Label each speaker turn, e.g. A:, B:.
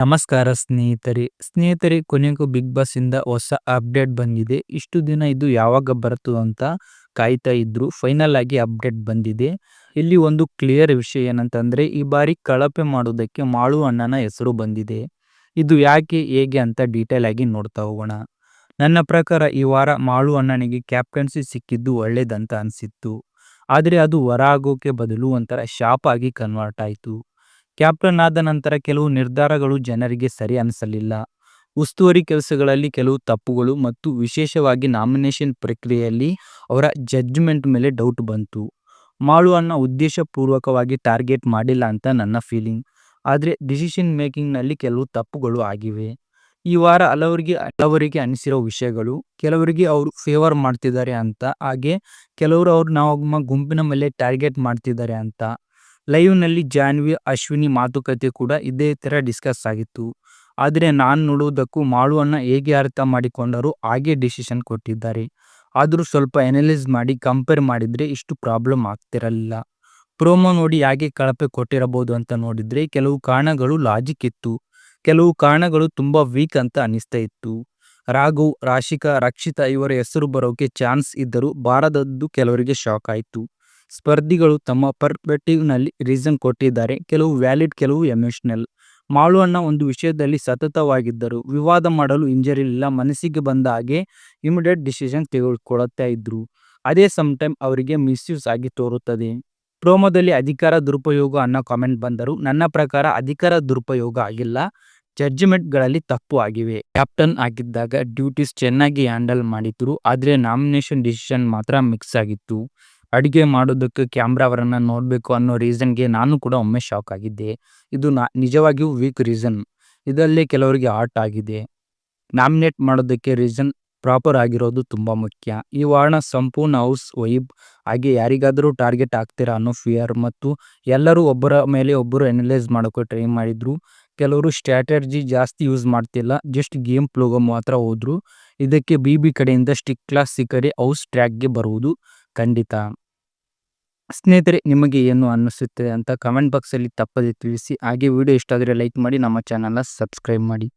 A: ನಮಸ್ಕಾರ ಸ್ನೇಹಿತರೆ. ಸ್ನೇಹಿತರೆ, ಕೊನೆಗೂ ಬಿಗ್ ಬಾಸ್ ಇಂದ ಹೊಸ ಅಪ್ಡೇಟ್ ಬಂದಿದೆ. ಇಷ್ಟು ದಿನ ಇದು ಯಾವಾಗ ಬರುತ್ತೋ ಅಂತ ಕಾಯ್ತಾ ಇದ್ರು. ಫೈನಲ್ ಆಗಿ ಅಪ್ಡೇಟ್ ಬಂದಿದೆ. ಇಲ್ಲಿ ಒಂದು ಕ್ಲಿಯರ್ ವಿಷಯ ಏನಂತಂದ್ರೆ, ಈ ಬಾರಿ ಕಳಪೆ ಮಾಡೋದಕ್ಕೆ ಮಾಳು ಅಣ್ಣನ ಹೆಸರು ಬಂದಿದೆ. ಇದು ಯಾಕೆ, ಹೇಗೆ ಅಂತ ಡೀಟೇಲ್ ಆಗಿ ನೋಡ್ತಾ ಹೋಗೋಣ. ನನ್ನ ಪ್ರಕಾರ ಈ ವಾರ ಮಾಳು ಅಣ್ಣನಿಗೆ ಕ್ಯಾಪ್ಟನ್ಸಿ ಸಿಕ್ಕಿದ್ದು ಒಳ್ಳೇದಂತ ಅನಿಸಿತ್ತು. ಆದರೆ ಅದು ಹೊರ ಆಗೋಕೆ ಬದಲು ಒಂಥರ ಶಾಪ್ ಆಗಿ ಕನ್ವರ್ಟ್ ಆಯಿತು. ಕ್ಯಾಪ್ಟನ್ ಆದ ನಂತರ ಕೆಲವು ನಿರ್ಧಾರಗಳು ಜನರಿಗೆ ಸರಿ ಅನಿಸಲಿಲ್ಲ. ಉಸ್ತುವಾರಿ ಕೆಲಸಗಳಲ್ಲಿ ಕೆಲವು ತಪ್ಪುಗಳು ಮತ್ತು ವಿಶೇಷವಾಗಿ ನಾಮಿನೇಷನ್ ಪ್ರಕ್ರಿಯೆಯಲ್ಲಿ ಅವರ ಜಡ್ಜ್ಮೆಂಟ್ ಮೇಲೆ ಡೌಟ್ ಬಂತು. ಮಾಳು ಅನ್ನ ಉದ್ದೇಶಪೂರ್ವಕವಾಗಿ ಟಾರ್ಗೆಟ್ ಮಾಡಿಲ್ಲ ಅಂತ ನನ್ನ ಫೀಲಿಂಗ್. ಆದರೆ ಡಿಸಿಷನ್ ಮೇಕಿಂಗ್ನಲ್ಲಿ ಕೆಲವು ತಪ್ಪುಗಳು ಆಗಿವೆ. ಈ ವಾರ ಹಲವರಿಗೆ ಹಲವರಿಗೆ ಅನಿಸಿರೋ ವಿಷಯಗಳು, ಕೆಲವರಿಗೆ ಅವರು ಫೇವರ್ ಮಾಡ್ತಿದ್ದಾರೆ ಅಂತ, ಹಾಗೆ ಕೆಲವರು ಅವ್ರು ನಮ್ಮ ಗುಂಪಿನ ಮೇಲೆ ಟಾರ್ಗೆಟ್ ಮಾಡ್ತಿದ್ದಾರೆ ಅಂತ. ಲೈವ್ನಲ್ಲಿ ಜಾನ್ವಿ, ಅಶ್ವಿನಿ ಮಾತುಕತೆ ಕೂಡ ಇದೇ ಥರ ಡಿಸ್ಕಸ್ ಆಗಿತ್ತು. ಆದರೆ ನಾನು ನೋಡುವುದಕ್ಕೂ ಮಾಳುವನ್ನು ಹೇಗೆ ಅರ್ಥ ಮಾಡಿಕೊಂಡರೂ ಹಾಗೆ ಡಿಸಿಷನ್ ಕೊಟ್ಟಿದ್ದಾರೆ. ಆದರೂ ಸ್ವಲ್ಪ ಎನಲೈಸ್ ಮಾಡಿ ಕಂಪೇರ್ ಮಾಡಿದರೆ ಇಷ್ಟು ಪ್ರಾಬ್ಲಮ್ ಆಗ್ತಿರಲಿಲ್ಲ. ಪ್ರೋಮೋ ನೋಡಿ ಹೇಗೆ ಕಳಪೆ ಕೊಟ್ಟಿರಬಹುದು ಅಂತ ನೋಡಿದರೆ ಕೆಲವು ಕಾರಣಗಳು ಲಾಜಿಕ್ ಇತ್ತು. ಕೆಲವು ಕಾರಣಗಳು ತುಂಬ ವೀಕ್ ಅಂತ ಅನಿಸ್ತಾ ಇತ್ತು. ರಾಘು, ರಾಶಿಕಾ, ರಕ್ಷಿತಾ ಇವರ ಹೆಸರು ಬರೋಕೆ ಚಾನ್ಸ್ ಇದ್ದರೂ ಬಾರದದ್ದು ಕೆಲವರಿಗೆ ಶಾಕ್ ಆಯಿತು. ಸ್ಪರ್ಧಿಗಳು ತಮ್ಮ ಪರ್ಪೆಕ್ಟಿವ್ನಲ್ಲಿ ರೀಸನ್ ಕೊಟ್ಟಿದ್ದಾರೆ. ಕೆಲವು ವ್ಯಾಲಿಡ್, ಕೆಲವು ಎಮೋಷನಲ್. ಮಾಳು ಅಣ್ಣ ಒಂದು ವಿಷಯದಲ್ಲಿ ಸತತವಾಗಿದ್ದರು. ವಿವಾದ ಮಾಡಲು ಹಿಂಜರಿಲಿಲ್ಲ ಮನಸ್ಸಿಗೆ ಬಂದ ಹಾಗೆ ಇಮಿಡಿಯೇಟ್ ಡಿಸಿಷನ್ ತೆಗೆದುಕೊಳ್ಳುತ್ತಾ ಇದ್ರು. ಅದೇ ಸಮ್ ಟೈಮ್ ಅವರಿಗೆ ಮಿಸ್ಯೂಸ್ ಆಗಿ ತೋರುತ್ತದೆ. ಪ್ರೋಮೋದಲ್ಲಿ ಅಧಿಕಾರ, ದುರುಪಯೋಗ ಅನ್ನೋ ಕಾಮೆಂಟ್ ಬಂದರು ನನ್ನ ಪ್ರಕಾರ ಅಧಿಕಾರ, ದುರುಪಯೋಗ ಆಗಿಲ್ಲ. ಜಡ್ಜ್ಮೆಂಟ್ಗಳಲ್ಲಿ ತಪ್ಪು ಆಗಿವೆ. ಕ್ಯಾಪ್ಟನ್ ಆಗಿದ್ದಾಗ ಡ್ಯೂಟೀಸ್ ಚೆನ್ನಾಗಿ ಹ್ಯಾಂಡಲ್ ಮಾಡಿದ್ರು. ಆದರೆ ನಾಮಿನೇಷನ್ ಡಿಸಿಷನ್ ಮಾತ್ರ ಮಿಕ್ಸ್ ಆಗಿತ್ತು. ಅಡುಗೆ ಮಾಡೋದಕ್ಕೆ ಕ್ಯಾಮ್ರಾ ಅವರನ್ನು ನೋಡಬೇಕು ಅನ್ನೋ ರೀಸನ್ಗೆ ನಾನು ಕೂಡ ಒಮ್ಮೆ ಶಾಕ್ ಆಗಿದ್ದೆ. ಇದು ನಾ, ನಿಜವಾಗಿಯೂ ವೀಕ್ ರೀಸನ್ ಇದರಲ್ಲಿ ಕೆಲವರಿಗೆ ಆರ್ಟ್ ಆಗಿದೆ. ನಾಮಿನೇಟ್ ಮಾಡೋದಕ್ಕೆ ರೀಸನ್ ಪ್ರಾಪರ್ ಆಗಿರೋದು ತುಂಬ ಮುಖ್ಯ. ಈ ವಾರಣ ಸಂಪೂರ್ಣ ಹೌಸ್ ವೈಬ್ ಹಾಗೆ ಯಾರಿಗಾದರೂ ಟಾರ್ಗೆಟ್ ಆಗ್ತೀರಾ ಅನ್ನೋ ಫಿಯರ್ ಮತ್ತು ಎಲ್ಲರೂ ಒಬ್ಬರ ಮೇಲೆ ಒಬ್ಬರು ಎನಲೈಸ್ ಮಾಡೋಕೆ ಟ್ರೈ ಮಾಡಿದ್ರು. ಕೆಲವರು ಸ್ಟ್ರಾಟರ್ಜಿ ಜಾಸ್ತಿ ಯೂಸ್ ಮಾಡ್ತಿಲ್ಲ. ಜಸ್ಟ್ ಗೇಮ್ ಪ್ಲೋಗೋ ಮಾತ್ರ ಹೋದರು. ಇದಕ್ಕೆ ಬಿ ಬಿ ಕಡೆಯಿಂದ ಸ್ಟಿಕ್ ಕ್ಲಾಸ್ ಸಿಕ್ಕರೆ ಹೌಸ್ ಟ್ರ್ಯಾಕ್ಗೆ ಬರುವುದು ಖಂಡಿತ. ಸ್ನೇಹಿತರೆ, ನಿಮಗೆ ಏನು ಅನ್ನಿಸುತ್ತೆ ಅಂತ ಕಮೆಂಟ್ ಬಾಕ್ಸಲ್ಲಿ ತಪ್ಪದೆ ತಿಳಿಸಿ, ಹಾಗೆ ವಿಡಿಯೋ ಇಷ್ಟ ಆದರೆ ಲೈಕ್ ಮಾಡಿ, ನಮ್ಮ ಚಾನಲ್ನ ಸಬ್ಸ್ಕ್ರೈಬ್ ಮಾಡಿ.